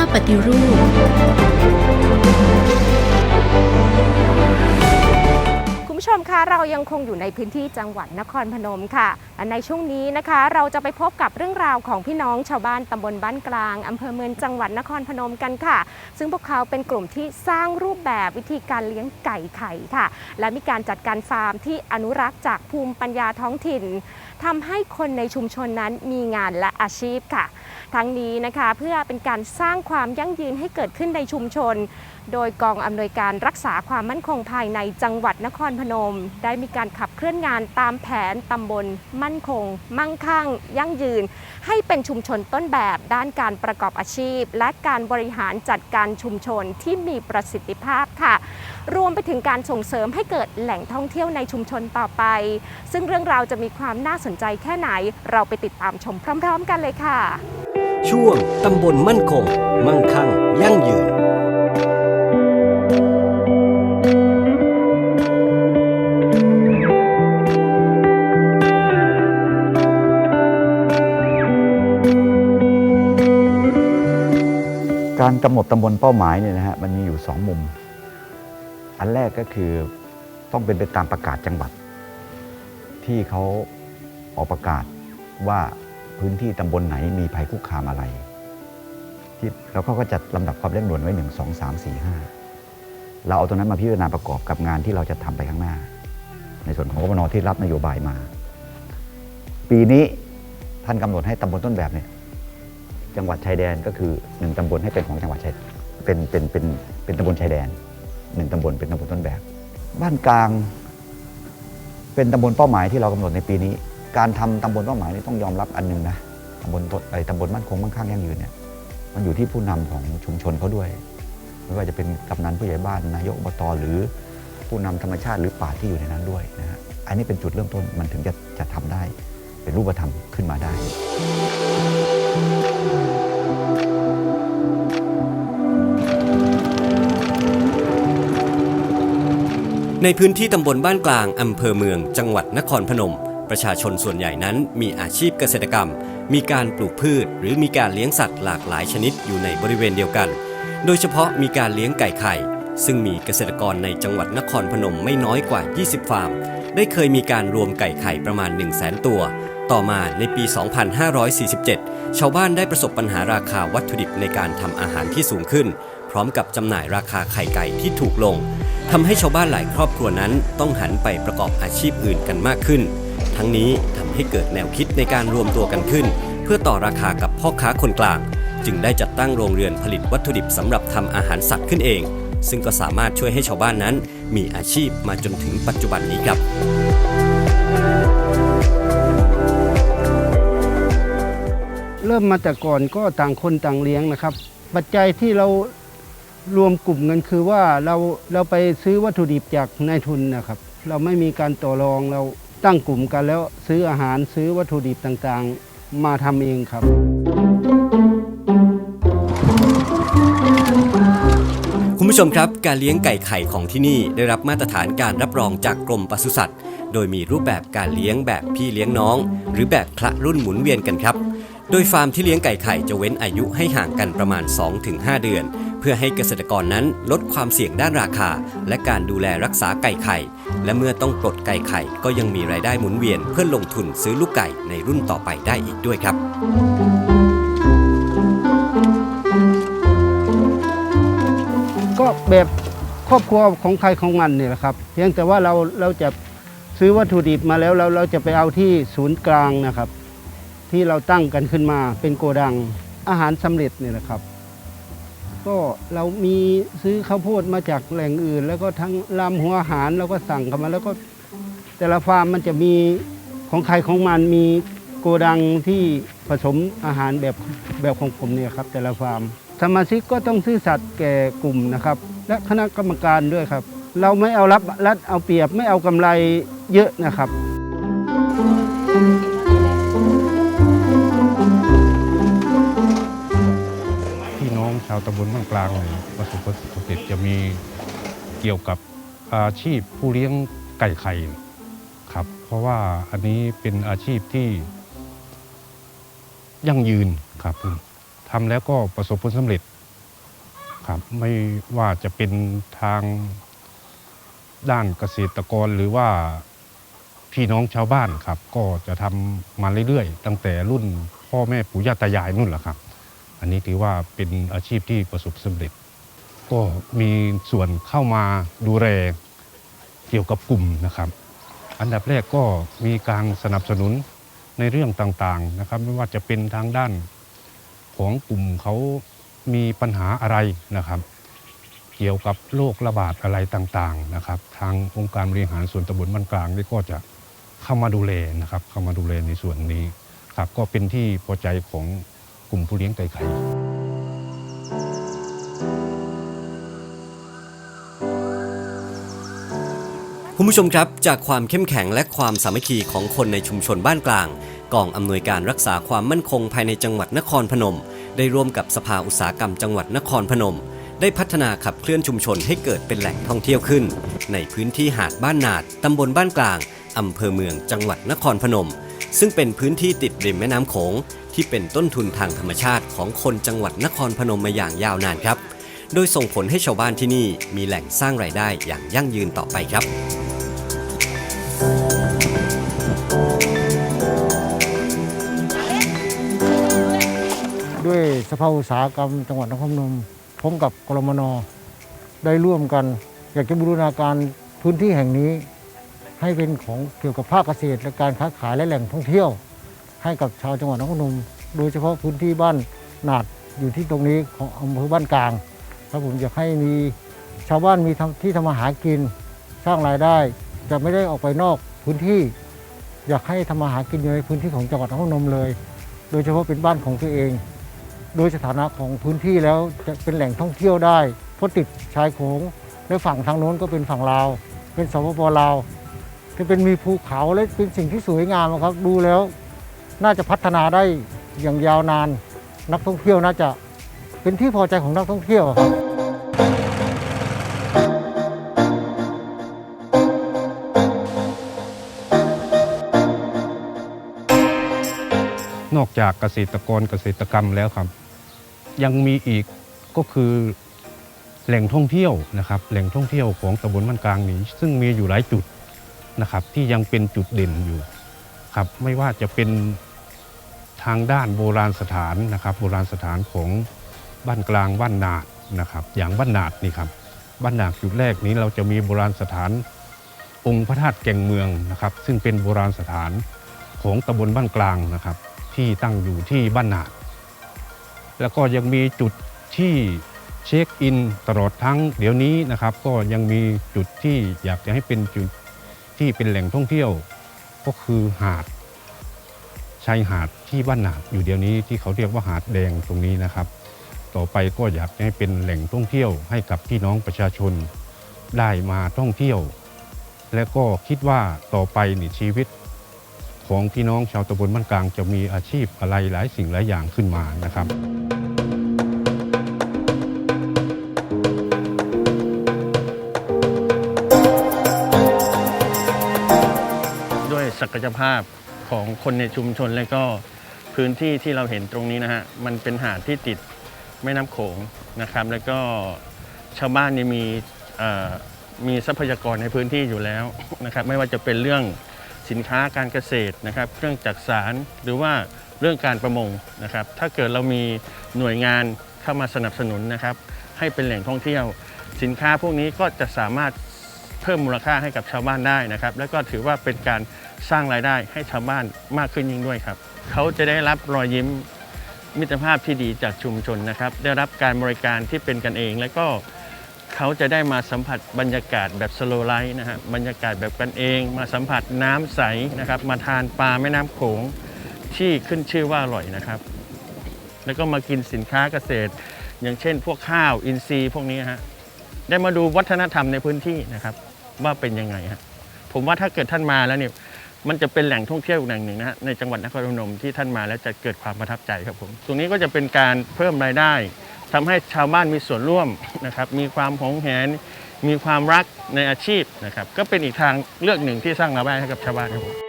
าปฏิรูป คุณผู้ชมคะเรายังคงอยู่ในพื้นที่จังหวัดนครพนมค่ะและในช่วงนี้นะคะ เราจะไปพบกับเรื่องราวของพี่น้องชาวบ้านตำบลบ้านกลางอำเภอเมืองจังหวัดนครพนมกันค่ะ ซึ่งพวกเขาเป็นกลุ่มที่สร้างรูปแบบวิธีการเลี้ยงไก่ไข่ค่ะ และมีการจัดการฟาร์มที่อนุรักษ์จากภูมิปัญญาท้องถิ่น ทำให้คนในชุมชนนั้นมีงานและอาชีพค่ะ ทั้งนี้นะคะเพื่อเป็นการสร้างความยั่งยืนให้เกิดขึ้นในชุมชน โดยกองอำนวยการรักษาความมั่นคงภายในจังหวัดนครพนม ได้มีการขับเคลื่อนงานตามแผนตำบล มั่นคง มั่งคั่ง ยั่งยืน ให้เป็นชุมชนต้นแบบด้านการประกอบอาชีพ และการบริหารจัดการชุมชนที่มีประสิทธิภาพค่ะ รวมไปถึงการส่งเสริมให้เกิดแหล่งท่องเที่ยวในชุมชนต่อไป ซึ่งเรื่องราวจะมีความน่าสนใจแค่ไหน เราไปติดตามชมพร้อม ๆ กันเลยค่ะ ช่วงตำบลมั่นคง มั่งคั่ง ยั่งยืนการกำหนดตำบลเป้าหมายเนี่ยนะฮะมันมีอยู่สองมุม อันแรกก็คือต้องเป็นไปตามประกาศจังหวัด ที่เขาออกประกาศว่าพื้นที่ตำบลไหนมีภัยคุกคามอะไร ที่แล้วเขาก็จัดลำดับความเร่งด่วนไว้หนึ่งสองสามสี่ห้าเราเอาตรงนั้นมาพิจารณาประกอบกับงานที่เราจะทำไปข้างหน้า ในส่วนของกบนที่รับนโยบายมา ปีนี้ท่านกำหนดให้ตำบลต้นแบบเนี่ยจังหวัดชายแดนก็คือหนึ่งตำบลให้เป็นของจังหวัดชายเป็นเป็นเป็นเป็นตำบลชายแดน หนึ่งตำบลเป็นตำบลต้นแบบ บ้านกลางเป็นตำบลเป้าหมายที่เรากำหนดในปีนี้ การทำตำบลเป้าหมายนี่ต้องยอมรับอันหนึงนะตำบลต้นไอ้ตำบลมั่นคงมั่งคั่งยั่งยืนเนี่ยมันอยู่ที่ผู้นำของชุมชนเขาด้วย ไม่ว่าจะเป็นกำนันผู้ใหญ่บ้านนายกอบตหรือผู้นำธรรมชาติหรือป่าที่อยู่ในนั้นด้วยนะฮะอันนี้เป็นจุดเริ่มต้นมันถึงจะจะทำได้ เป็นรูปธรรมขึ้นมาได้ ในพื้นที่ตำบลบ้านกลางอำเภอเมือง จังหวัดนครพนม ประชาชนส่วนใหญ่นั้นมีอาชีพเกษตรกรรม มีการปลูกพืช หรือมีการเลี้ยงสัตว์หลากหลายชนิดอยู่ในบริเวณเดียวกัน โดยเฉพาะมีการเลี้ยงไก่ไข่ ซึ่งมีเกษตรกรในจังหวัดนครพนมไม่น้อยกว่า 20 ฟาร์ม ได้เคยมีการรวมไก่ไข่ประมาณ 1 0 0 0 0แตัว ต่อมาในปี 2547 ชาวบ้านได้ประสบปัญหาราคาวัตถุดิบในการทำอาหารที่สูงขึ้น พร้อมกับจำหน่ายราคาไข่ไก่ที่ถูกลง ทำให้ชาวบ้านหลายครอบครัวนั้นต้องหันไปประกอบอาชีพอื่นกันมากขึ้น ทั้งนี้ทำให้เกิดแนวคิดในการรวมตัวกันขึ้น เพื่อต่อราคากับพ่อค้าคนกลาง จึงได้จัดตั้งโรงเรือนผลิตวัตถุดิบสำหรับทำอาหารสัตว์ขึ้นเอง ซึ่งก็สามารถช่วยให้ชาวบ้านนั้น มีอาชีพมาจนถึงปัจจุบันนี้ครับเริ่มมาแต่ก่อนก็ต่างคนต่างเลี้ยงนะครับ ปัจจัยที่เรา รวมกลุ่มกันคือว่าเราเราไปซื้อวัตถุดิบจากนายทุนนะครับ เราไม่มีการต่อรองเราตั้งกลุ่มกันแล้วซื้ออาหารซื้อวัตถุดิบต่างๆ มาทำเองครับ คุณผู้ชมครับการเลี้ยงไก่ไข่ของที่นี่ได้รับมาตรฐานการรับรองจากกรมปศุสัตว์ โดยมีรูปแบบการเลี้ยงแบบพี่เลี้ยงน้อง หรือแบบคละรุ่นหมุนเวียนกันครับ โดยฟาร์มที่เลี้ยงไก่ไข่จะเว้นอายุให้ห่างกันประมาณ 2-5 เดือน เพื่อให้เกษตรกรนั้นลดความเสี่ยงด้านราคา และการดูแลรักษาไก่ไข่ และเมื่อต้องปลดไก่ไข่ก็ยังมีรายได้หมุนเวียน เพื่อลงทุนซื้อลูกไก่ในรุ่นต่อไปได้อีกด้วยครับก็แบบครอบครัวของใครของมันเนี่ยแหละครับ เพียงแต่ว่าเราเราจะซื้อวัตถุดิบมาแล้วเราเราจะไปเอาที่ศูนย์กลางนะครับ ที่เราตั้งกันขึ้นมาเป็นโกดังอาหารสำเร็จเนี่ยแหละครับ ก็เรามีซื้อข้าวโพดมาจากแหล่งอื่น แล้วก็ทั้งลำหัวอาหารเราก็สั่งกันมาแล้วก็แต่ละฟาร์มมันจะมีของใครของมันมีโกดังที่ผสมอาหารแบบแบบของผมเนี่ยครับ แต่ละฟาร์มสมาชิกก็ต้องซื่อสัตย์แก่กลุ่มนะครับ และคณะกรรมการด้วยครับ เราไม่เอารับรัดเอาเปรียบไม่เอากำไรเยอะนะครับาวตำบลบ้านกลางเนี่ยประสบผลสำเร็จจะมีเกี่ยวกับอาชีพผู้เลี้ยงไก่ไข่ครับ เพราะว่าอันนี้เป็นอาชีพที่ยั่งยืนครับทำแล้วก็ประสบผลสำเร็จครับไม่ว่าจะเป็นทางด้านเกษตรกรหรือว่าพี่น้องชาวบ้านครับ ก็จะทำมาเรื่อยๆ ตั้งแต่รุ่นพ่อแม่ปู่ย่าตายายนู่นแหละครับ อันนี้ถือว่าเป็นอาชีพที่ประสบสำเร็จ ก็มีส่วนเข้ามาดูแลเกี่ยวกับกลุ่มนะครับ อันดับแรกก็มีการสนับสนุนในเรื่องต่างๆนะครับ ไม่ว่าจะเป็นทางด้านของกลุ่มเขามีปัญหาอะไรนะครับ เกี่ยวกับโรคระบาดอะไรต่างๆนะครับ ทางองค์การบริหารส่วนตำบลบ้านกลางนี่ก็จะเข้ามาดูแลนะครับ เข้ามาดูแลในส่วนนี้ครับก็เป็นที่พอใจของ กลุ่มผู้เลี้ยงไก่ไข่คุณผู้ชมครับจากความเข้มแข็งและความสามัคคีของคนในชุมชนบ้านกลาง กองอำนวยการรักษาความมั่นคงภายในจังหวัดนครพนม ได้ร่วมกับสภาอุตสาหกรรมจังหวัดนครพนม ได้พัฒนาขับเคลื่อนชุมชนให้เกิดเป็นแหล่งท่องเที่ยวขึ้น ในพื้นที่หาดบ้านนาดตำบลบ้านกลางอำเภอเมืองจังหวัดนครพนม ซึ่งเป็นพื้นที่ติดริมแม่น้ำโขง ที่เป็นต้นทุนทางธรรมชาติของคนจังหวัดนครพนมมาอย่างยาวนานครับ โดยส่งผลให้ชาวบ้านที่นี่มีแหล่งสร้างรายได้อย่างยั่งยืนต่อไปครับด้วยสภาอุตสาหกรรมจังหวัดนครพนมพร้อมกับกรมนได้ร่วมกัน อยากจะบูรณาการพื้นที่แห่งนี้ ให้เป็นของเกี่ยวกับภาคเกษตรและการค้าขายและแหล่งท่องเที่ยว ให้กับชาวจังหวัดนครพนมโดยเฉพาะพื้นที่บ้านนาดอยู่ที่ตรงนี้ของอำเภอบ้านกลางครับผมอยากให้มีชาวบ้านมีทที่ทำมาหากินสร้างรายได้ จะไม่ได้ออกไปนอกพื้นที่ อยากให้ทำมาหากินอยู่ในพื้นที่ของจังหวัดนครพนมเลย โดยเฉพาะเป็นบ้านของตัวเอง โดยสถานะของพื้นที่แล้วจะเป็นแหล่งท่องเที่ยวได้เพราะติดชายโขงและฝั่งทางโน้นก็เป็นฝั่งลาว เป็นสปปลาว ที่เป็นมีภูเขาและเป็นสิ่งที่สวยงามครับ ดูแล้วน่าจะพัฒนาได้อย่างยาวนาน นักท่องเที่ยวน่าจะเป็นที่พอใจของนักท่องเที่ยวครับนอกจากเกษตรกรเกษตรกรรมแล้วครับ ยังมีอีกก็คือแหล่งท่องเที่ยวนะครับ แหล่งท่องเที่ยวของตำบลบ้านกลางนี้ ซึ่งมีอยู่หลายจุด นะครับที่ยังเป็นจุดเด่นอยู่ครับไม่ว่าจะเป็นทางด้านโบราณสถานนะครับ โบราณสถานของบ้านกลางบ้านนาดนะครับ อย่างบ้านนาดนี่ครับบ้านนาดจุดแรกนี้เราจะมีโบราณสถานองค์พระธาตุแก่งเมืองนะครับ ซึ่งเป็นโบราณสถานของตำบลบ้านกลางนะครับ ที่ตั้งอยู่ที่บ้านนาดแล้วก็ยังมีจุดที่เช็คอินตลอดทั้งเดี๋ยวนี้นะครับ ก็ยังมีจุดที่อยากจะให้เป็นจุด ที่เป็นแหล่งท่องเที่ยวก็คือหาดชายหาดที่บ้านนาดอยู่เดียวนี้ที่เขาเรียกว่าหาดแดงตรงนี้นะครับ ต่อไปก็อยากให้เป็นแหล่งท่องเที่ยวให้กับพี่น้องประชาชนได้มาท่องเที่ยว และก็คิดว่าต่อไปนี่ชีวิต ของพี่น้องชาวตำบลบ้านกลางจะมีอาชีพอะไรหลายสิ่งหลายอย่างขึ้นมานะครับ ศักยภาพของคนในชุมชนและก็พื้นที่ที่เราเห็นตรงนี้นะฮะมันเป็นหาดที่ติดแม่น้ำโขงนะครับ แล้วก็ชาวบ้านนี่มีมีทรัพยากรในพื้นที่อยู่แล้วนะครับ ไม่ว่าจะเป็นเรื่องสินค้าการเกษตรนะครับ เครื่องจักสารหรือว่าเรื่องการประมงนะครับ ถ้าเกิดเรามีหน่วยงานเข้ามาสนับสนุนนะครับ ให้เป็นแหล่งท่องเที่ยว สินค้าพวกนี้ก็จะสามารถ เพิ่มมูลค่าให้กับชาวบ้านได้นะครับ แล้วก็ถือว่าเป็นการสร้างรายได้ให้ชาวบ้านมากขึ้นยิ่งด้วยครับ เขาจะได้รับรอยยิ้มมิตรภาพที่ดีจากชุมชนนะครับ ได้รับการบริการที่เป็นกันเอง แล้วก็เขาจะได้มาสัมผัสบรรยากาศแบบสโลไลท์นะฮะบรรยากาศแบบกันเอง มาสัมผัสน้ำใสนะครับ มาทานปลาแม่น้ำโขงที่ขึ้นชื่อว่าอร่อยนะครับ แล้วก็มากินสินค้าเกษตร อย่างเช่น พวกข้าวอินทรีย์พวกนี้ฮะได้มาดูวัฒนธรรมในพื้นที่นะครับ ว่าเป็นยังไงฮะผมว่าถ้าเกิดท่านมาแล้วเนี่ยมันจะเป็นแหล่งท่องเที่ยวแหล่งหนึ่งนะฮะในจังหวัดนครพนมที่ท่านมาแล้วจะเกิดความประทับใจครับผมตรงนี้ก็จะเป็นการเพิ่มรายได้ทำให้ชาวบ้านมีส่วนร่วมนะครับมีความหงแหน มีความรักในอาชีพนะครับก็เป็นอีกทางเลือกหนึ่งที่สร้างรายได้ให้กับชาวบ้านครับผม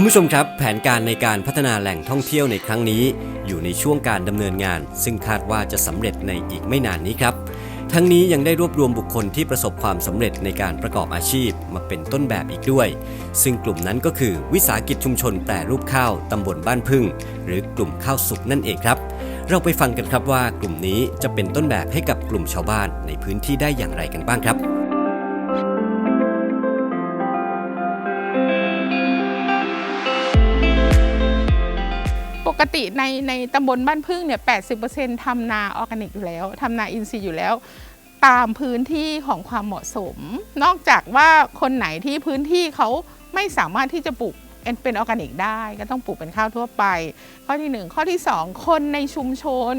คุณผู้ชมครับ แผนการในการพัฒนาแหล่งท่องเที่ยวในครั้งนี้ อยู่ในช่วงการดำเนินงาน ซึ่งคาดว่าจะสำเร็จในอีกไม่นานนี้ครับ ทั้งนี้ยังได้รวบรวมบุคคลที่ประสบความสำเร็จในการประกอบอาชีพมาเป็นต้นแบบอีกด้วย ซึ่งกลุ่มนั้นก็คือวิสาหกิจชุมชนแปรรูปข้าวตำบลบ้านพึ่ง หรือกลุ่มข้าวสุกนั่นเองครับ เราไปฟังกันครับว่ากลุ่มนี้จะเป็นต้นแบบให้กับกลุ่มชาวบ้านในพื้นที่ได้อย่างไรกันบ้างครับ กติในในตำบลบ้านพึ่งเนี่ย80%ทำนาออร์แกนิกอยู่แล้วทำนาอินทรีย์อยู่แล้ว ตามพื้นที่ของความเหมาะสม นอกจากว่าคนไหนที่พื้นที่เขาไม่สามารถที่จะปลูกเป็นเป็นออร์แกนิกได้ก็ต้องปลูกเป็นข้าวทั่วไป ข้อที่หนึ่งข้อที่สองคนในชุมชน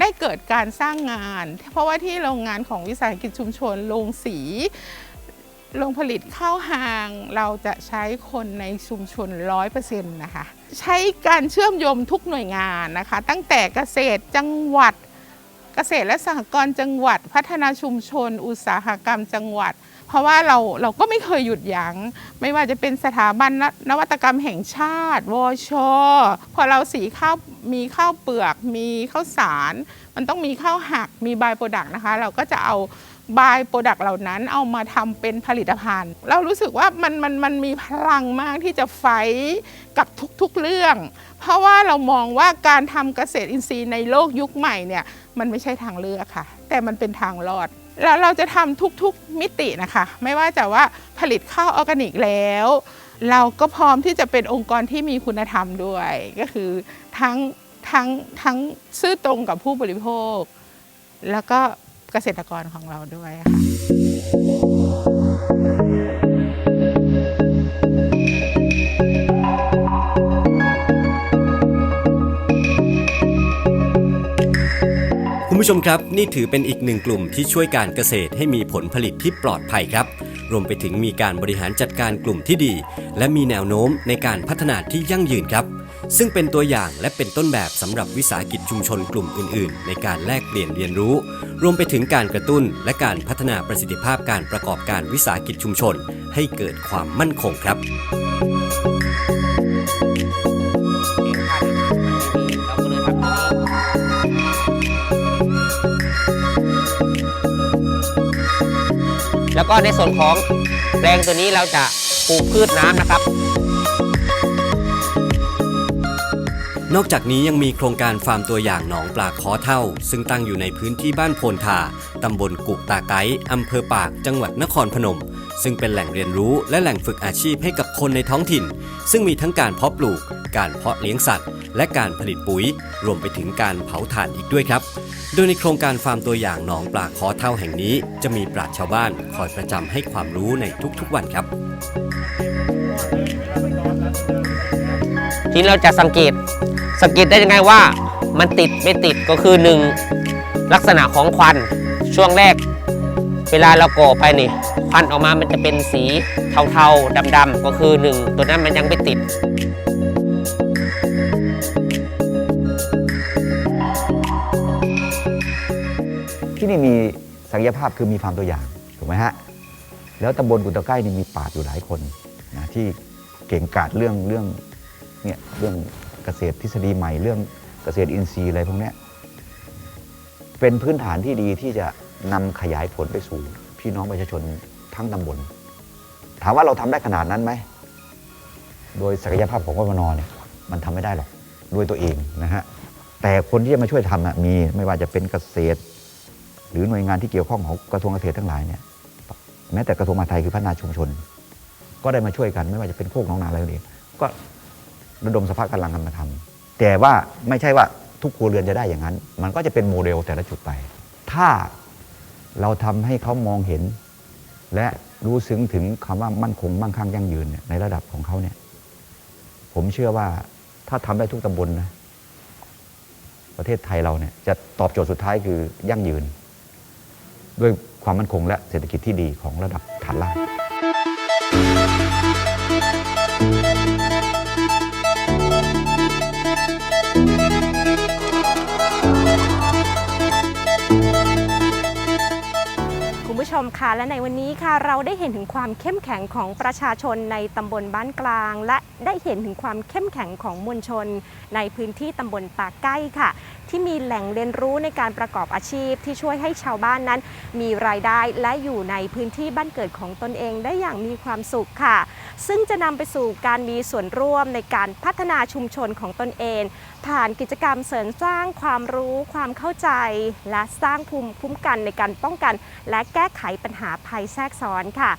ได้เกิดการสร้างงาน เพราะว่าที่โรงงานของวิสาหกิจชุมชนโรงสี โรงผลิตข้าวหางเราจะใช้คนในชุมชน 100%นะคะ ใช้การเชื่อมโยงทุกหน่วยงานนะคะ ตั้งแต่เกษตรจังหวัด เกษตรและสหกรณ์จังหวัด พัฒนาชุมชน อุตสาหกรรมจังหวัด เพราะว่าเราเราก็ไม่เคยหยุดยัง้ง ไม่ว่าจะเป็นสถาบันนนวัตกรรมแห่งชาติ วช พอเราสีข้าวมีข้าวเปลือก มีข้าวสาร มันต้องมีข้าวหักมีบายโปรดักต์นะคะ เราก็จะเอา บายโปรดักต์เหล่านั้นเอามาทำเป็นผลิตภัณฑ์ เรารู้สึกว่ามันมันมันมีพลังมากที่จะไฟกับทุกๆเรื่อง เพราะว่าเรามองว่าการทำเกษตรอินทรีย์ในโลกยุคใหม่เนี่ยมันไม่ใช่ทางเลือกค่ะ แต่มันเป็นทางรอดแล้วเราจะทำทุกๆมิตินะคะ ไม่ว่าจะว่าผลิตข้าวออร์แกนิกแล้ว เราก็พร้อมที่จะเป็นองค์กรที่มีคุณธรรมด้วย ก็คือทั้งทั้งทั้งซื่อตรงกับผู้บริโภค แล้วก็ เกษตรกรของเราด้วยค่ะคุณผู้ชมครับ นี่ถือเป็นอีกหนึ่งกลุ่มที่ช่วยการเกษตรให้มีผลผลิตที่ปลอดภัยครับ รวมไปถึงมีการบริหารจัดการกลุ่มที่ดี และมีแนวโน้มในการพัฒนาที่ยั่งยืนครับ ซึ่งเป็นตัวอย่างและเป็นต้นแบบสำหรับวิสาหกิจชุมชนกลุ่มอื่น ๆ ในการแลกเปลี่ยนเรียนรู้ รวมไปถึงการกระตุ้นและการพัฒนาประสิทธิภาพการประกอบการวิสาหกิจชุมชน ให้เกิดความมั่นคงครับแล้วก็ในส่วนของแปลงตัวนี้เราจะปลูกพืชน้ำนะครับ นอกจากนี้ยังมีโครงการฟาร์มตัวอย่างหนองปลาคอเท่า ซึ่งตั้งอยู่ในพื้นที่บ้านโพนทาตำบลกุกตาไกอำเภอปาก จังหวัดนครพนม ซึ่งเป็นแหล่งเรียนรู้และแหล่งฝึกอาชีพให้กับคนในท้องถิ่น ซึ่งมีทั้งการเพาะปลูก การเพาะเลี้ยงสัตว์ และการผลิตปุ๋ย รวมไปถึงการเผาถ่านอีกด้วยครับ โดยในโครงการฟาร์มตัวอย่างหนองปลาคอเท่าแห่งนี้ จะมีปราชญ์ชาวบ้านคอยประจำให้ความรู้ในทุกๆวันครับ ทีนี้เราจะสังเกต สังเกตได้ยังไงว่ามันติดไม่ติดก็คือหนึ่งลักษณะของควันช่วงแรก เวลาเราก่อไปนี่ควันออกมามันจะเป็นสีเทาๆดำๆก็คือหนึ่งตัวนั้นมันยังไม่ติดที่นี่มีศักยภาพคือมีฟาร์มตัวอย่างถูกไหมฮะแล้วตำบลกุตะไก้นี่มีป่าอยู่หลายคนนะที่เก่งกาจเรื่องเรื่องเนี่ยเรื่อง เกษตรทฤษฎีใหม่เรื่องเกษตรอินทรีย์อะไรพวกนี้เป็นพื้นฐานที่ดีที่จะนำขยายผลไปสู่พี่น้องประชาชนทั้งตำบล ถามว่าเราทำได้ขนาดนั้นไหม โดยศักยภาพของกมนเนี่ยมันทำไม่ได้หรอกด้วยตัวเองนะฮะแต่คนที่จะมาช่วยทำมีไม่ว่าจะเป็นเกษตร หรือหน่วยงานที่เกี่ยวข้องของกระทรวงเกษตรทั้งหลายเนี่ยแม้แต่กระทรวงมหาดไทยคือพัฒนาชุมชน ก็ได้มาช่วยกันไม่ว่าจะเป็นโคกหน้องนาอะไรนี่ก็ ระดมสภาพกำลังกันมาทำแต่ว่าไม่ใช่ว่าทุกครัวเรือนจะได้อย่างนั้น มันก็จะเป็นโมเดลแต่ละจุดไป ถ้าเราทำให้เขามองเห็น และรู้ซึ้งถึงคำว่ามั่นคงมั่งคั่งยั่งยืนยในระดับของเขาเนี่ย ผมเชื่อว่าถ้าทำได้ทุกตำบลนะประเทศไทยเราเนี่ยจะตอบโจทย์สุดท้ายคือยั่งยืน ด้วยความมั่นคงและเศรษฐกิจที่ดีของระดับฐานล่าง มค่ะและในวันนี้ค่ะเราได้เห็นถึงความเข้มแข็งของประชาชนในตำบลบ้านกลาง และได้เห็นถึงความเข้มแข็งของมวลชน ในพื้นที่ตำบลตาใกล้ค่ะ ที่มีแหล่งเรียนรู้ในการประกอบอาชีพที่ช่วยให้ชาวบ้านนั้น มีรายได้และอยู่ในพื้นที่บ้านเกิดของตนเองได้อย่างมีความสุขค่ะ ซึ่งจะนำไปสู่การมีส่วนร่วมในการพัฒนาชุมชนของตนเอง ผ่านกิจกรรมเสริมสร้างความรู้ความเข้าใจ และสร้างภูมิคุ้มกันในการป้องกัน และแก้ไขปัญหาภัยแทรกซ้อนค่ะ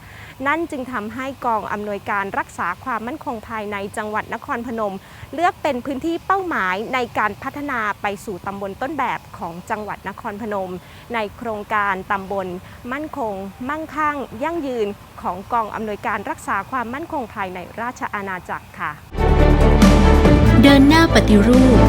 นั่นจึงทำให้กองอำนวยการรักษาความมั่นคงภายในจังหวัดนครพนม เลือกเป็นพื้นที่เป้าหมายในการพัฒนาไปสู่ตำบลต้นแบบของจังหวัดนครพนม ในโครงการตำบล มั่นคง มั่งคั่ง ยั่งยืน ของกองอำนวยการรักษาความมั่นคงภายในราชอาณาจักรค่ะ เดินหน้าปฏิรูป